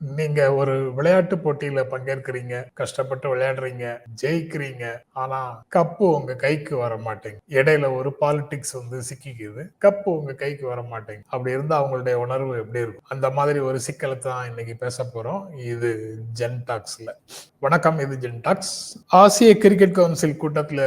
நீங்க ஒரு விளையாட்டு போட்டியில பங்கேற்கிறீங்க கஷ்டப்பட்டு விளையாடுறீங்க ஜெயிக்கிறீங்க ஆனா கப்பு உங்க கைக்கு வர மாட்டேங்க இடையில ஒரு பாலிடிக்ஸ் வந்து சிக்கிக்குது. கப்பு உங்க கைக்கு வர மாட்டேங்க அப்படி இருந்தா அவங்களுடைய உணர்வு எப்படி இருக்கும்? அந்த மாதிரி ஒரு சிக்கலை தான் இன்னைக்கு பேச போறோம். இது ஜென்டாக்ஸ்ல வணக்கம் இது ஜென்டாக்ஸ் ஆசிய கிரிக்கெட் கவுன்சில் கூட்டத்தில்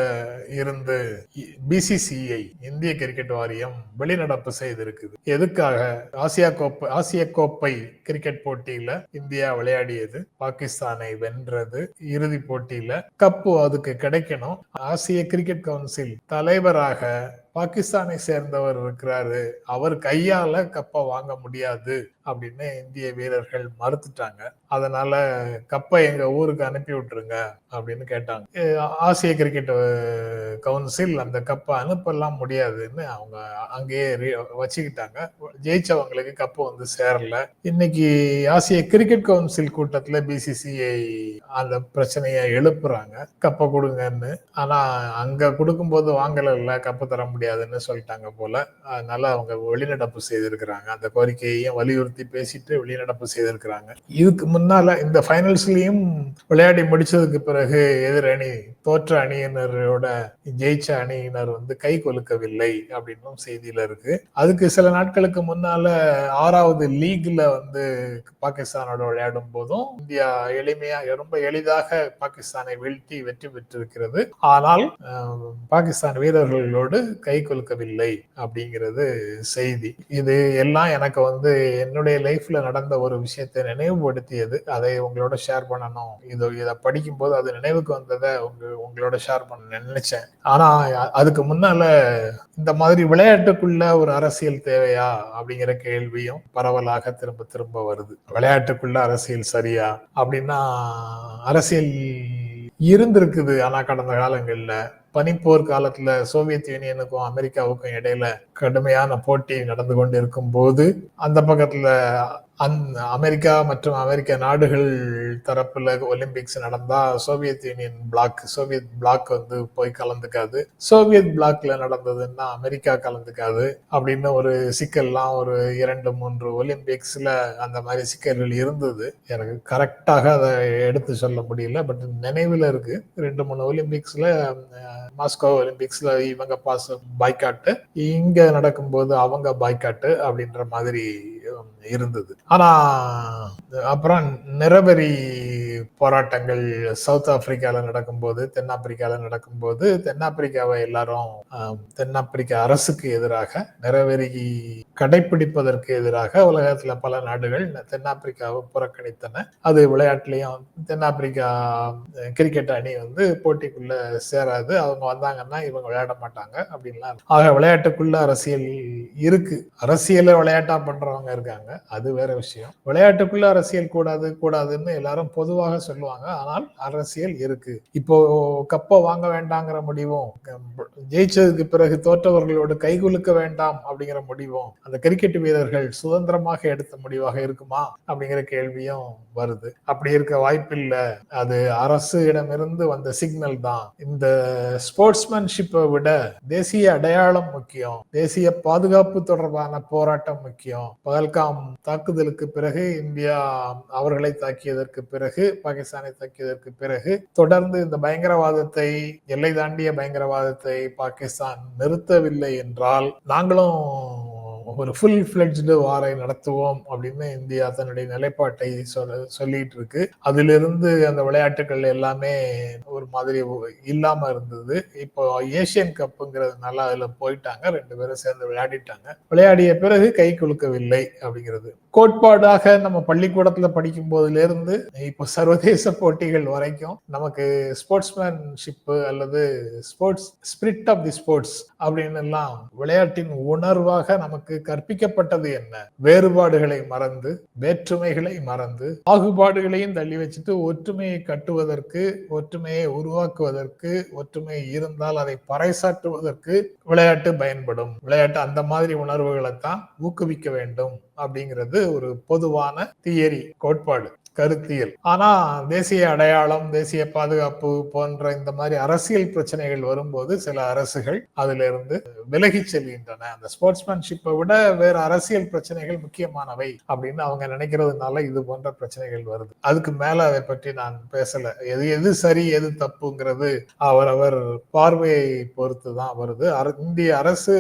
இருந்து பிசிசிஐ இந்திய கிரிக்கெட் வாரியம் வெளிநடப்பு செய்திருக்குது. எதுக்காக? ஆசியா கோப்பை ஆசிய கோப்பை கிரிக்கெட் போட்டியில இந்தியா விளையாடியது பாகிஸ்தானை வென்றது இறுதி போட்டியில. கப்பு அதுக்கு கிடைக்கணும். ஆசிய கிரிக்கெட் கவுன்சில் தலைவராக பாகிஸ்தானை சேர்ந்தவர் இருக்கிறாரு. அவர் கையால கப்பை வாங்க முடியாது அப்படின்னு இந்திய வீரர்கள் மறுத்துட்டாங்க. அதனால கப்பை எங்க ஊருக்கு அனுப்பி விட்டுருங்க. அப்படின்னு கேட்டாங்க. ஆசிய கிரிக்கெட் கவுன்சில் அந்த கப்பை அனுப்பலாம் முடியாதுன்னு அவங்க அங்கேயே வச்சுக்கிட்டாங்க. ஜெயிச்சவங்களுக்கு கப்பு வந்து சேரல. இன்னைக்கு ஆசிய கிரிக்கெட் கவுன்சில் கூட்டத்துல பிசிசிஐ அந்த பிரச்சனையை எழுப்புறாங்க. கப்பை கொடுங்கன்னு. ஆனா அங்க கொடுக்கும்போது வாங்கல கப்பு தர முடியாதுன்னு சொல்லிட்டாங்க போல. அதனால அவங்க வெளிநடப்பு செய்திருக்கிறாங்க. அந்த கோரிக்கையையும் வலியுறுத்தி பேசிட்டு வெளிநடப்பு செய்திருக்கிறாங்க. இதுக்கு முன்னால இந்த ஃபைனல்ஸ்லயும் விளையாடி முடிச்சதுக்கு பிறகு பிறகு எதிரணி தோற்ற அணியினரோட ஜெயிச்ச அணியினர் வந்து கை கொலுக்கவில்லை அப்படின்னும் செய்தியில இருக்கு. அதுக்கு சில நாட்களுக்கு முன்னால ஆறாவது லீக்ல வந்து பாகிஸ்தானோட விளையாடும் போதும் இந்தியா எளிமையா ரொம்ப எளிதாக பாகிஸ்தானை வீழ்த்தி வெற்றி பெற்றிருக்கிறது. ஆனால் பாகிஸ்தான் வீரர்களோடு கை கொலுக்கவில்லை அப்படிங்கிறது செய்தி. இது எல்லாம் எனக்கு வந்து என்னுடைய லைஃப்ல நடந்த ஒரு விஷயத்தை நினைவுபடுத்தியது. அதை உங்களோட ஷேர் பண்ணணும். இது இதை படிக்கும் போது அது நினைவுக்கு வந்ததை உங்க உங்களோட ஷேர் பண்ண நினைச்சேன். ஆனா அதுக்கு முன்னால இந்த மாதிரி விளையாட்டுக்குள்ள ஒரு அரசியல் தேவையா? அப்படிங்கிற கேள்வியும் பரவலாக திரும்ப திரும்ப வருது. விளையாட்டுக்குள்ள அரசியல் சரியா? அப்படின்னா அரசியல் இருந்திருக்குது ஆனா கடந்த காலங்கள்ல. பனிப்போர் காலத்துல சோவியத் யூனியனுக்கும் அமெரிக்காவுக்கும் இடையில கடுமையான போட்டி நடந்து கொண்டு இருக்கும் போது அந்த பக்கத்துல அந் அமெரிக்கா மற்றும் அமெரிக்க நாடுகள் தரப்புல ஒலிம்பிக்ஸ் நடந்தா Soviet Union bloc Soviet bloc வந்து போய் கலந்துக்காது. சோவியத் பிளாக்ல நடந்ததுன்னா அமெரிக்கா கலந்துக்காது அப்படின்னு ஒரு சிக்கல்லாம் ஒரு இரண்டு மூன்று ஒலிம்பிக்ஸ்ல அந்த மாதிரி சிக்கல்கள் இருந்தது. எனக்கு கரெக்டாக அதை எடுத்து சொல்ல முடியல பட் நினைவுல இருக்கு. ரெண்டு மூணு ஒலிம்பிக்ஸ்ல மாஸ்கோ ஒலிம்பிக்ஸ்ல இவங்க பாஸ் பாய்காட்டு இங்க நடக்கும்போது அவங்க பாய்காட்டு அப்படின்ற மாதிரி இருந்தது. ஆனா அப்புறம் நிரபரி போராட்டங்கள் சவுத் ஆப்பிரிக்கால நடக்கும்போது தென்னாப்பிரிக்கால நடக்கும்போது தென்னாப்பிரிக்காவை எல்லாரும் தென்னாப்பிரிக்க அரசுக்கு எதிராக நிறவெறி கடைபிடிப்பதற்கு எதிராக உலகத்துல பல நாடுகள் தென்னாப்பிரிக்காவை புறக்கணித்தன. அது விளையாட்டுலயும் தென்னாப்பிரிக்கா கிரிக்கெட் அணி வந்து போட்டிக்குள்ள சேராது. அவங்க வந்தாங்கன்னா இவங்க விளையாட மாட்டாங்க அப்படின்லாம் ஆக விளையாட்டுக்குள்ள அரசியல் இருக்கு. அரசியல விளையாட்டா பண்றவங்க இருக்காங்க. அது வேற விஷயம். விளையாட்டுக்குள்ள அரசியல் கூடாது கூடாதுன்னு எல்லாரும் பொதுவாக சொல்லுவாங்க. ஆனால் அரசியல் இருக்கு. இப்போ கப்பை வாங்க வேண்டாங்கிற முடிவும் ஜெயிச்சதுக்கு பிறகு தோற்றவர்களோடு கைகுலுக்க வேண்டாம் அப்படிங்கிற முடிவும் அந்த கிரிக்கெட் வீரர்கள் சுதந்திரமாக எடுத்த முடிவாக இருக்குமா அப்படிங்கிற கேள்வியும் வருது. அப்படி இருக்க வாய்ப்பில்லை. அது அரசு இடமிருந்து வந்த சிக்னல் தான். இந்த ஸ்போர்ட்ஸ்மேன்ஷிப்பை விட தேசிய அடையாளம் முக்கியம். தேசிய பாதுகாப்பு தொடர்பான போராட்டம் முக்கியம். பகல்காம் தாக்குதலுக்கு பிறகு இந்தியா அவர்களை தாக்கியதற்கு பிறகு பாகிஸ்தானை தாக்கியதற்கு பிறகு தொடர்ந்து இந்த பயங்கரவாதத்தை எல்லை தாண்டிய பயங்கரவாதத்தை பாகிஸ்தான் நிறுத்தவில்லை என்றால் நாங்களும் ஒரு ஃபுல் ஃபிளெட்ஜ்டு வாரை நடத்துவோம் அப்படின்னு இந்தியா தன்னுடைய நிலைப்பாட்டை சொல்ல சொல்லிட்டு இருக்கு அதிலிருந்து அந்த விளையாட்டுகள் எல்லாமே ஒரு மாதிரி இல்லாம இருந்தது. இப்போ ஏசியன் கப்புங்கிறதுனால அதுல போயிட்டாங்க. ரெண்டு பேரும் சேர்ந்து விளையாடிட்டாங்க. விளையாடிய பிறகு கை குலுக்கவில்லை அப்படிங்கிறது. கோட்பாடாக நம்ம பள்ளிக்கூடத்துல படிக்கும் போதுல இருந்து இப்போ சர்வதேச போட்டிகள் வரைக்கும் நமக்கு ஸ்போர்ட்ஸ்மேன்ஷிப் அல்லது sports spirit of the sports அப்படின்னு எல்லாம் விளையாட்டின் உணர்வாக நமக்கு கற்பிக்கப்பட்டது என்ன? வேறுபாடுகளை மறந்து வேற்றுமைகளை மறந்து பாகுபாடுகளையும் தள்ளி வச்சுட்டு ஒற்றுமையை கட்டுவதற்கு ஒற்றுமையை உருவாக்குவதற்கு ஒற்றுமை இருந்தால் அதை பறைசாற்றுவதற்கு விளையாட்டு பயன்படும். விளையாட்டு அந்த மாதிரி உணர்வுகளை தான் ஊக்குவிக்க வேண்டும் அப்படிங்கிறது ஒரு பொதுவான தியரி கோட்பாடு. கருத்தியல். ஆனா தேசிய அடையாளம் தேசிய பாதுகாப்பு போன்ற இந்த மாதிரி அரசியல் பிரச்சனைகள் வரும்போது சில அரசுகள் அதுல இருந்து விலகி செல்கின்றன. அந்த ஸ்போர்ட்ஸ்மேன்ஷிப்பை விட வேற அரசியல் பிரச்சனைகள் முக்கியமானவை அப்படின்னு அவங்க நினைக்கிறதுனால இது போன்ற பிரச்சனைகள் வருது. அதுக்கு மேல அதை பற்றி நான் பேசல. எது எது சரி எது தப்புங்கிறது அவரவர் பார்வையை பொறுத்து தான் வருது இந்திய அரசு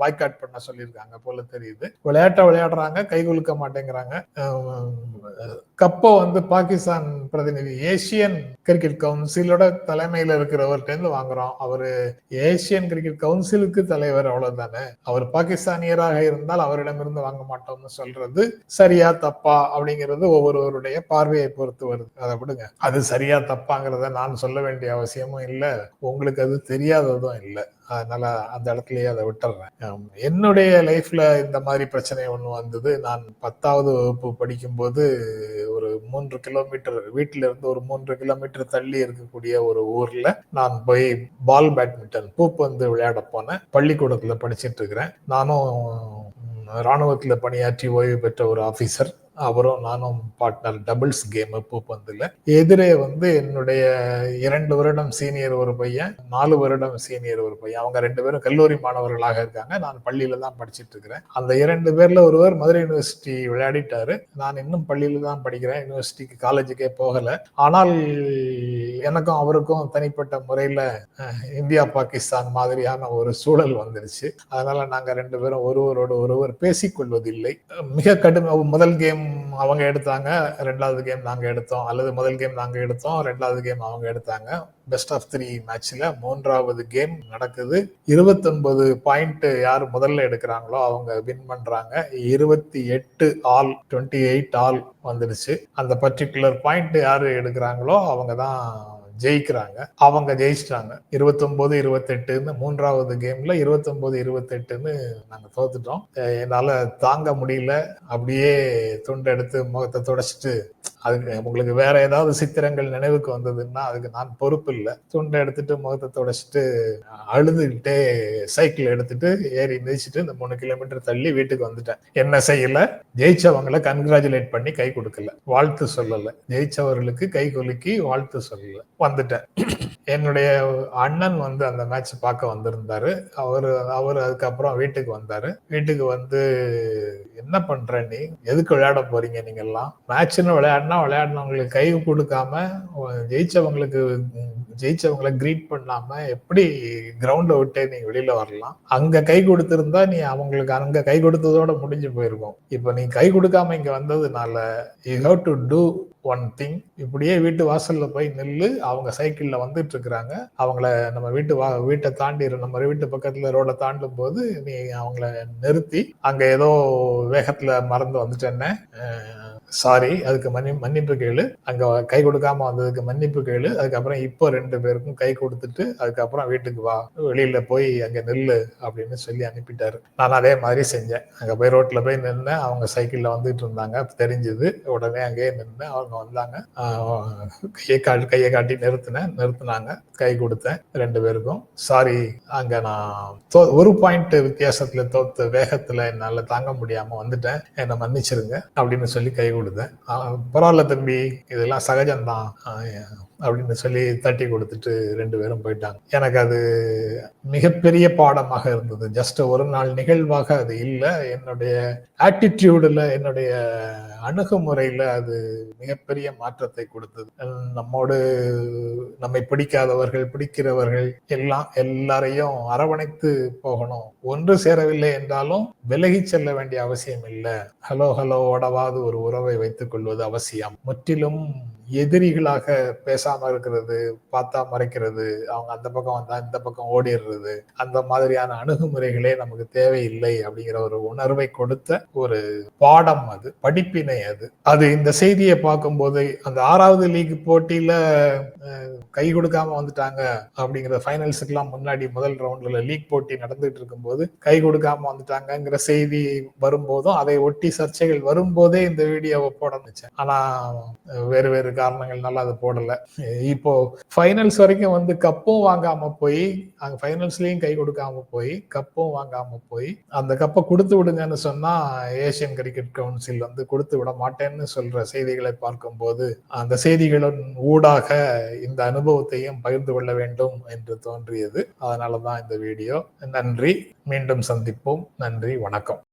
பாய்காட் பண்ண சொல்லியிருக்காங்க போல தெரியுது. விளையாட்ட விளையாடுறாங்க கை குலுக்க மாட்டேங்கிறாங்க. கப்போ வந்து பாகிஸ்தான் பிரதிநிதி ஏசியன் கிரிக்கெட் கவுன்சிலோட தலைமையில இருக்கிறவர்கிட்ட வாங்குறோம். அவரு ஏசியன் கிரிக்கெட் கவுன்சிலுக்கு தலைவர் அவ்வளவுதானே? அவர் பாகிஸ்தானியராக இருந்தால் அவரிடமிருந்து வாங்க மாட்டோம்னு சொல்றது சரியா தப்பா அப்படிங்கிறது ஒவ்வொருவருடைய பார்வையை பொறுத்து வருது. அதை விடுங்க. அது சரியா தப்பாங்கிறத நான் சொல்ல வேண்டிய அவசியமும் இல்லை. உங்களுக்கு அது தெரியாததும் இல்லை. அதனால அந்த இடத்துலயே அதை விட்டுறேன். என்னுடைய லைஃப்ல இந்த மாதிரி பிரச்சனை ஒண்ணு வந்தது. நான் பத்தாவது வகுப்பு படிக்கும்போது ஒரு மூன்று கிலோமீட்டர் வீட்டில இருந்து ஒரு மூன்று கிலோமீட்டர் தள்ளி இருக்கக்கூடிய ஒரு ஊர்ல நான் போய் பால் பேட்மிண்டன் பூப்பந்து விளையாட போனேன். பள்ளிக்கூடத்துல படிச்சிட்டு இருக்கிறேன். நானும் ராணுவத்துல பணியாற்றி ஓய்வு பெற்ற ஒரு ஆபீசர் அவரும் நானும் பார்ட்னர் டபுள்ஸ் கேம் பூப்பந்தில் எதிரே வந்து என்னுடைய இரண்டு வருடம் சீனியர் ஒரு பையன் நாலு வருடம் சீனியர் ஒரு பையன். அவங்க ரெண்டு பேரும் கல்லூரி மாணவர்களாக இருக்காங்க. நான் பள்ளியில தான் படிச்சுட்டு இருக்கிறேன். அந்த இரண்டு பேர்ல ஒருவர் மதுரை யூனிவர்சிட்டி விளையாடிட்டாரு. நான் இன்னும் பள்ளியில தான் படிக்கிறேன். யூனிவர்சிட்டிக்கு காலேஜுக்கே போகல. ஆனால் எனக்கும் அவருக்கும் தனிப்பட்ட முறையில் இந்தியா பாகிஸ்தான் மாதிரியான ஒரு சூழல் வந்துருச்சு. அதனால நாங்கள் ரெண்டு பேரும் ஒருவரோடு ஒருவர் பேசிக்கொள்வதில்லை மிக கடும் முதல் கேம் அவங்க எடுத்தாங்க ரெண்டாவது கேம் நாங்கள் எடுத்தோம். அல்லது முதல் கேம் நாங்கள் எடுத்தோம் ரெண்டாவது கேம் அவங்க எடுத்தாங்க. பெஸ்ட் ஆஃப் த்ரீ மேட்ச்ல மூன்றாவது கேம் நடக்குது. இருபத்தொன்பது பாயிண்ட் யார் முதல்ல எடுக்கிறாங்களோ அவங்க வின் பண்றாங்க. இருபத்தி எட்டு ஆல் டுவெண்ட்டி எயிட் ஆல் வந்துடுச்சு அந்த பர்டிகுலர் பாயிண்ட் யார் எடுக்கிறாங்களோ அவங்க தான் ஜெயிக்கிறாங்க. அவங்க ஜெயிச்சிட்டாங்க. இருபத்தொன்பது இருபத்தெட்டுன்னு மூன்றாவது கேம்ல இருபத்தொன்பது இருபத்தெட்டுன்னு நாங்க தோத்துட்டோம். என்னால தாங்க முடியல. அப்படியே துண்டு எடுத்து முகத்தை தொடச்சிட்டு அதுக்கு உங்களுக்கு வேற ஏதாவது சித்திரங்கள் நினைவுக்கு வந்ததுன்னா அதுக்கு நான் பொறுப்பு இல்லை. துண்டை எடுத்துட்டு முகத்தை தொடச்சிட்டு அழுதுகிட்டே சைக்கிள் எடுத்துட்டு ஏறி மிதிச்சுட்டு இந்த மூணு கிலோமீட்டர் தள்ளி வீட்டுக்கு வந்துட்டேன். என்ன செய்யல? ஜெயிச்சவங்களை கன்கிராச்சுலேட் பண்ணி கை கொடுக்கல. வாழ்த்து சொல்லலை. ஜெயிச்சவர்களுக்கு கை குலுக்கி வாழ்த்து சொல்லலை. வந்துட்டேன். என்னுடைய அண்ணன் வந்து அந்த மேட்ச் பார்க்க வந்திருந்தாரு. அவரு அவர் அதுக்கப்புறம் வீட்டுக்கு வந்தாரு. வீட்டுக்கு வந்து என்ன பண்ற நீ? எதுக்கு விளையாட போறீங்க நீங்க எல்லாம் மேட்ச்னு விளையாடினா விளையாடினவங்களுக்கு கை கொடுக்காம ஜெயிச்சவங்களுக்கு ஜெயிச்சவங்களை கிரீட் பண்ணாம எப்படி கிரவுண்ட விட்டு நீ வெளியில வரலாம்? அங்க கை கொடுத்திருந்தா நீ அவங்களுக்கு அங்க கை கொடுத்ததோட முடிஞ்சு போயிருக்கும். இப்ப நீ கை கொடுக்காம இங்க வந்ததுனால you have to do one thing இப்படியே வீட்டு வாசல்ல போய் நில்லு அவங்க சைக்கிள்ல வந்துட்டு இருக்கிறாங்க அவங்கள நம்ம வீட்டு வா வீட்டை தாண்டி நம்ம வீட்டு பக்கத்துல ரோட தாண்டும் போது நீ அவங்கள நிறுத்தி அங்க ஏதோ வேகத்துல மறந்து வந்துட்டேன்னு சாரி அதுக்கு மன்னி மன்னிப்பு கேளு. அங்க கை கொடுக்காம வந்ததுக்கு மன்னிப்பு கேளு. அதுக்கப்புறம் இப்போ ரெண்டு பேருக்கும் கை கொடுத்துட்டு அதுக்கப்புறம் வீட்டுக்கு வா. வெளியில போய் அங்க நெல்லு அப்படின்னு சொல்லி அனுப்பிட்டாரு. நான் அதே மாதிரி செஞ்சேன். அங்க போய் ரோட்ல போய் நின்று அவங்க சைக்கிள்ல வந்துட்டு இருந்தாங்க. தெரிஞ்சது. உடனே அங்கேயே நின்று அவங்க வந்தாங்க. கையை காட்டி கையை காட்டி நிறுத்தினேன். நிறுத்தினாங்க. கை கொடுத்தேன் ரெண்டு பேருக்கும். சாரி அங்க நான் ஒரு பாயிண்ட் வித்தியாசத்துல தோத்து வேகத்துல என்னால தாங்க முடியாம வந்துட்டேன். என்னை மன்னிச்சிருங்க அப்படின்னு சொல்லி கை கொடுத்தேன் பரவாயில்ல தம்பி. இதெல்லாம் சகஜம்தான். அப்படின்னு சொல்லி தட்டி கொடுத்துட்டு ரெண்டு பேரும் போயிட்டாங்க. எனக்கு அது மிகப்பெரிய பாடமாக இருந்தது. ஜஸ்ட் ஒரு நாள் நிகழ்வாக அது இல்லை. என்னுடைய ஆட்டிடியூடில் என்னுடைய அணுகுமுறையில் அது மிகப்பெரிய மாற்றத்தை கொடுத்தது. நம்மோடு நம்மை பிடிக்காதவர்கள் பிடிக்கிறவர்கள் எல்லாம் எல்லாரையும் அரவணைத்து போகணும். ஒன்று சேரவில்லை என்றாலும் விலகி செல்ல வேண்டிய அவசியம் இல்லை. ஹலோ ஹலோ ஓடவாது ஒரு உறவை வைத்துக் கொள்வது அவசியம். முற்றிலும் எதிரிகளாக பேசாம இருக்கிறது பார்த்தா மறைக்கிறது அவங்க அந்த பக்கம் வந்தா இந்த பக்கம் ஓடிடுறது அந்த மாதிரியான அணுகுமுறைகளே நமக்கு தேவையில்லை அப்படிங்கிற ஒரு உணர்வை கொடுத்த ஒரு பாடம் அது படிப்பினை அது. அது இந்த செய்தியை பார்க்கும்போது அந்த ஆறாவது லீக் போட்டியில கை கொடுக்காம வந்துட்டாங்க அப்படிங்கிற ஃபைனல்ஸுக்கெல்லாம் முன்னாடி முதல் ரவுண்ட்ல லீக் போட்டி நடந்துட்டு இருக்கும்போது கை கொடுக்காம வந்துட்டாங்கிற செய்தி வரும்போதும் அதை ஒட்டி சர்ச்சைகள் வரும்போதே இந்த வீடியோவை போட ஆனா வேறு வேறு காரணங்கள்னால அது போடல. இப்போ ஃபைனல்ஸ் வரைக்கும் வந்து கப்பும் வாங்காம போய் அங்க ஃபைனல்ஸ்லயும் கை கொடுக்காம போய் கப்பும் வாங்காம போய் அந்த கப்பை கொடுத்து விடுங்கன்னு சொன்னா ஏசியன் கிரிக்கெட் கவுன்சில் வந்து கொடுத்து விட மாட்டேன்னு சொல்ற செய்திகளை பார்க்கும்போது அந்த செய்திகளின் ஊடாக இந்த அனுபவத்தையும் பகிர்ந்து கொள்ள வேண்டும் என்று தோன்றியது. அதனால தான் இந்த வீடியோ. நன்றி. மீண்டும் சந்திப்போம். நன்றி. வணக்கம்.